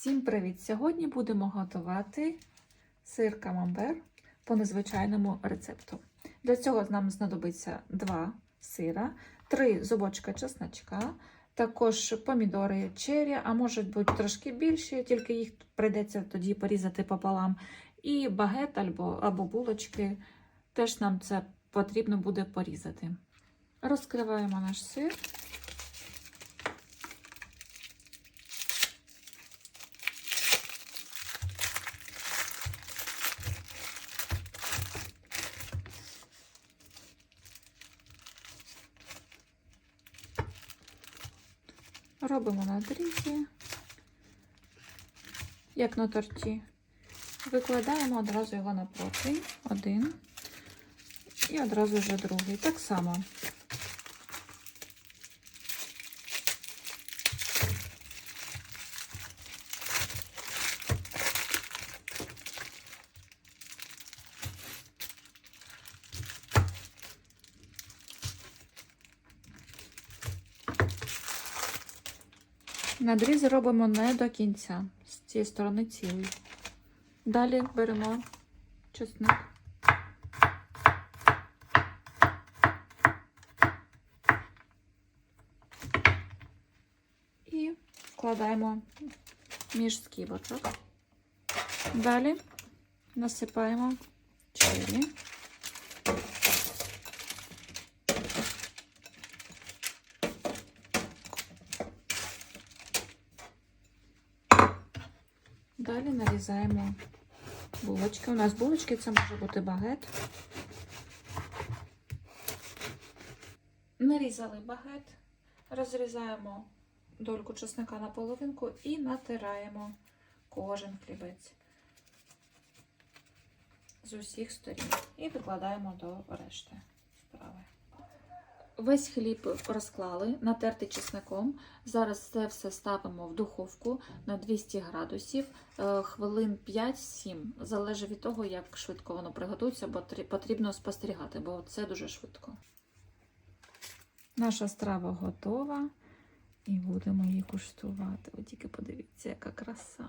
Всім привіт! Сьогодні будемо готувати сир камамбер по незвичайному рецепту. Для цього нам знадобиться два сира, три зубочка чесночка, також помідори черрі, а можуть бути трошки більші, тільки їх прийдеться тоді порізати пополам. І багет або, або булочки. Теж нам це потрібно буде порізати. Розкриваємо наш сир. Робимо надрізи, як на торті. Викладаємо одразу його на противень, один і одразу вже другий. Так само. Надріз робимо не до кінця, з цієї сторони цілий. Далі беремо чесник. І вкладаємо між скибочок. Далі насипаємо черрі. Далі нарізаємо булочки. У нас булочки це може бути багет. Нарізали багет, розрізаємо дольку чесника на половинку і натираємо кожен хлібець з усіх сторін. І викладаємо до решти. Весь хліб розклали, натертий чесником. Зараз це все ставимо в духовку на 200 градусів, е, хвилин 5-7. Залежить від того, як швидко воно приготується, бо потрібно спостерігати, бо це дуже швидко. Наша страва готова і будемо її куштувати. Ви тільки подивіться, яка краса.